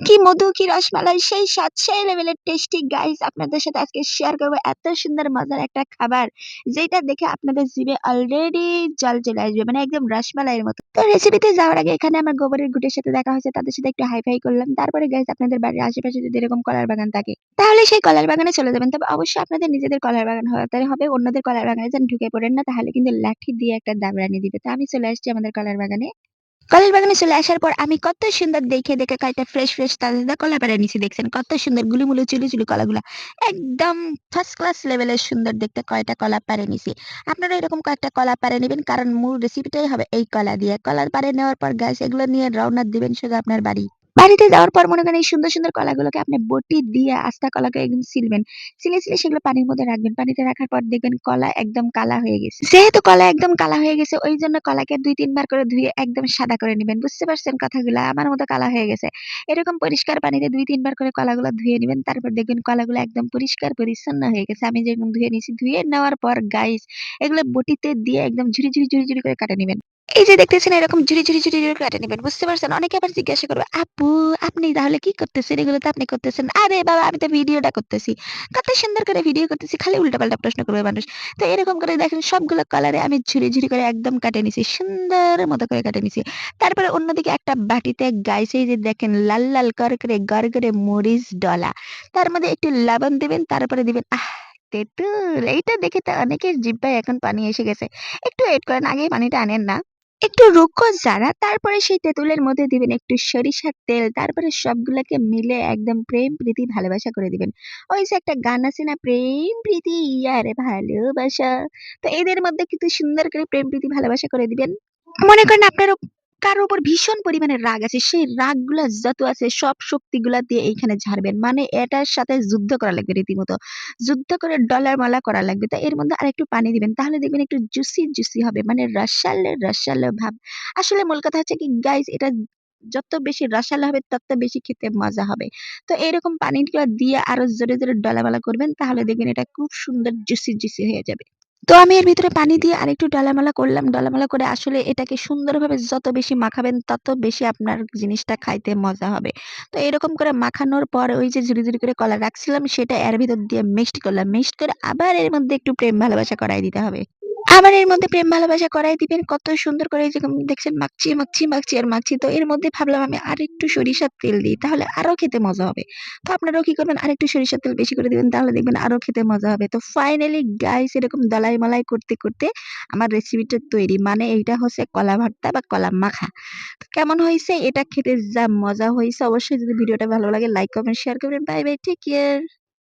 কি মধু, কি রসমালাই, সেই স্বাদ, সেই লেভেলের টেস্টি গাইস আপনাদের সাথে আজকে শেয়ার করব এত সুন্দর মজার একটা খাবার, যেটা দেখে আপনাদের জিভে অলরেডি জল চলে আসবে। মানে একদম রসমালাইয়ের মতো। তো রেসিপিতে যাওয়ার আগে এখানে আমার গোবরের গুটের সাথে দেখা হয়েছে, তাদের সাথে একটু হাই-ফাই করলাম। তারপরে গাইস আপনাদের বাড়ির আশেপাশে যদি এরকম কলার বাগান থাকে, তাহলে সেই কলার বাগানে চলে যাবেন। তবে অবশ্যই আপনাদের নিজেদের কলার বাগান হতে হবে। অন্যদের কলার বাগানে যেন ঢুকে পড়েন না, তাহলে কিন্তু লাঠি দিয়ে একটা দাবরানি দিবে। তো আমি চলে আসছি আমাদের কলার বাগানে। কলার বাগানে চলে আসার পর আমি কত সুন্দর দেখে দেখে কয়েকটা ফ্রেশ ফ্রেশ তাজা কলা পেড়ে নিচে দেখছেন? কত সুন্দর গুলুমুলু চুলি চুলু কলাগুলা। একদম ফার্স্ট ক্লাস লেভেলের সুন্দর দেখতে কয়টা কলা পারে নিছি। আপনারা এরকম কয়েকটা কলা পারে নেবেন, কারণ মূল রেসিপিটাই হবে এই কলা দিয়ে। কলার পাড়ে নেওয়ার পর গাছ এগুলো নিয়ে রওনা দিবেন সোজা আপনার বাড়ি। বাড়িতে যাওয়ার পর মনে করেন এই সুন্দর সুন্দর কলাগুলোকে আপনি বটি দিয়ে আস্তা কলাকে একদম ছিলবেন ছিলে ছিলে সেগুলো পানির মধ্যে রাখবেন। পানিতে রাখার পর দেখবেন কলা একদম কালা হয়ে গেছে। যেহেতু কলা একদম কালা হয়ে গেছে, ওই জন্য কলাকে দুই, তিনবার করে ধুয়ে একদম সাদা করে নেবেন। বুঝতে পারছেন কথাগুলো? আমার মতো কালা হয়ে গেছে। এরকম পরিষ্কার পানিতে দুই, তিনবার করে কলাগুলো ধুয়ে নেবেন। তারপর দেখবেন কলাগুলো একদম পরিষ্কার, পরিচ্ছন্ন হয়ে গেছে। আমি যেরকম ধুয়ে নিয়েছি, ধুয়ে নেওয়ার পর গাইস এগুলো বটিতে দিয়ে একদম ঝুড়ি ঝুড়ি ঝুড়ি ঝুড়ি করে কাটে নেবেন। এই যে দেখতেছেন এরকম ঝুড়ি ঝুড়ি ঝুড়ি ঝুরি কাটে নেবেন, বুঝতে পারছেন? অনেকে আবার জিজ্ঞাসা করবে, আপু, আপনি তাহলে কি করতেছেন? এগুলো তো আপনি করতেছেন আরে বাবা, আমি তো ভিডিওটা করতেছি। কত সুন্দর করে ভিডিও করতেছি, খালি উল্টাপাল্টা প্রশ্ন করবে মানুষ। তো এরকম করে দেখেন, সবগুলো কালারে আমি ঝুরি ঝুড়ি করে একদম কাটে নিছি, সুন্দর মতো করে কাটে নিছি। তারপরে অন্যদিকে একটা বাটিতে গাইছে যে দেখেন, লাল লাল কর করে, গড় করে মরিচ ডলা। তার মধ্যে একটু লবণ দিবেন, তারপরে দিবেন, আহ, তেঁতুল। এইটা দেখে তো অনেকের জিহ্বায় এখন পানি এসে গেছে। একটু ওয়েট করেন, আগেই পানিটা আনেন না। একটু রুক্ষ যারা তারপরে সেই তেঁতুলের মধ্যে দিবেন একটু সরিষার তেল, তারপরে সবগুলাকে মিলে একদম প্রেম প্রীতি, ভালোবাসা করে দিবেন। ওই যে একটা গান আছে না, প্রেম প্রীতি ইয়ারে ভালোবাসা তো এদের মধ্যে কিন্তু সুন্দর করে প্রেম প্রীতি, ভালোবাসা করে দিবেন। মনে করেন আপনার উপ- কারোর উপর ভীষণ পরিমাণে রাগ আছে, সেই রাগগুলা যত আছে সব শক্তিগুলা দিয়ে এইখানে ঝাড়বেন। মানে এটার সাথে যুদ্ধ করা লাগবে রীতিমতো। যুদ্ধ করে ডলার মালা করা লাগবে। তো এর মধ্যে আরেকটু পানি দিবেন, তাহলে দেখবেন একটু জুসি জুসি হবে মানে রসালো রসালো ভাব। আসলে মূল কথা হচ্ছে কি গাইস এটা যত বেশি রসালো হবে, তত বেশি খেতে মজা হবে। তো এরকম পানিগুলো দিয়ে আরও জোরে জোরে ডলামালা করবেন, তাহলে দেখবেন এটা খুব সুন্দর জুসি জুসি হয়ে যাবে। তো আমি এর ভিতরে পানি দিয়ে আরেকটু ডালামালা করলাম। ডালামালা করে আসলে এটাকে সুন্দরভাবে যত বেশি মাখাবেন, তত বেশি আপনার জিনিসটা খাইতে মজা হবে। তো এরকম করে মাখানোর পর ওই যে ঝুড়ি ঝুড়ি করে কলা রাখছিলাম, সেটা এর ভিতর দিয়ে মিক্সড করলাম। মিক্সড করে আবার এর মধ্যে একটু প্রেম ভালোবাসা করাই দিতে হবে। আবার এর মধ্যে প্রেম ভালোবাসা করাই দিবেন। কত সুন্দর করে এই যে, উম, দেখছেন, মাখছি মাখছি মাখছি আর মাখছি। তো এর মধ্যে ভাবলাম আমি আরেকটু সরিষার তেল দিই, তাহলে আরও খেতে মজা হবে। তো আপনারাও কি করবেন? আরেকটু সরিষার তেল বেশি করে দিবেন, তাহলে দেখবেন আরও খেতে মজা হবে। তো ফাইনালি গাইস এরকম দলাই মালাই করতে করতে আমার রেসিপিটা তৈরি। মানে এইটা হচ্ছে কলা ভর্তা বা কলা মাখা। তো কেমন হয়েছে? এটা খেতে যা মজা হয়েছে। অবশ্যই যদি ভিডিওটা ভালো লাগে লাইক কমেন্ট শেয়ার করবেন। Bye bye take care